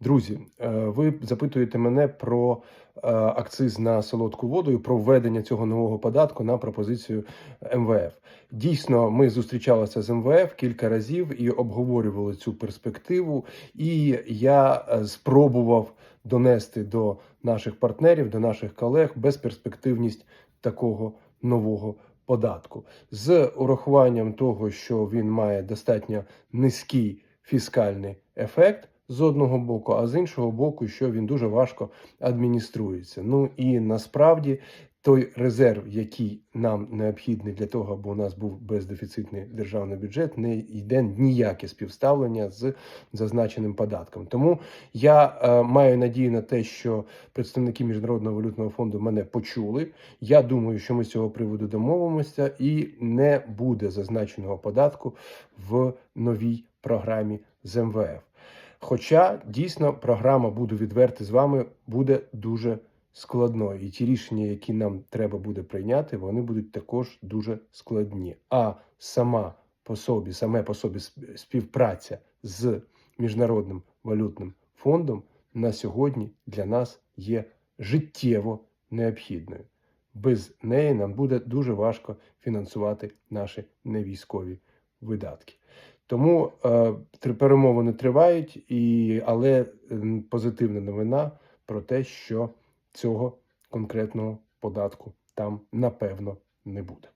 Друзі, е, ви запитуєте мене про е, акциз на солодку воду і про введення цього нового податку на пропозицію МВФ. Дійсно, ми зустрічалися з МВФ кілька разів і обговорювали цю перспективу. І я е, спробував донести до наших партнерів, до наших колег безперспективність такого нового податку з урахуванням того, що він має достатньо низький фіскальний ефект з одного боку, а з іншого боку, що він дуже важко адмініструється. Ну і насправді той резерв, який нам необхідний для того, аби у нас був бездефіцитний державний бюджет, не йде ніяке співставлення з зазначеним податком. Тому я е, маю надію на те, що представники міжнародного валютного фонду мене почули. Я думаю, що ми з цього приводу домовимося, і не буде зазначеного податку в новій програмі з МВФ. Хоча дійсно програма буду відверти з вами буде дуже складною, і ті рішення, які нам треба буде прийняти, вони будуть також дуже складні. А сама по собі, саме по собі співпраця з міжнародним валютним фондом на сьогодні для нас є життєво необхідною. Без неї нам буде дуже важко фінансувати наші невійськові видатки. Тому е, перемовини тривають, і, але позитивна новина про те, що цього конкретного податку там напевно не буде.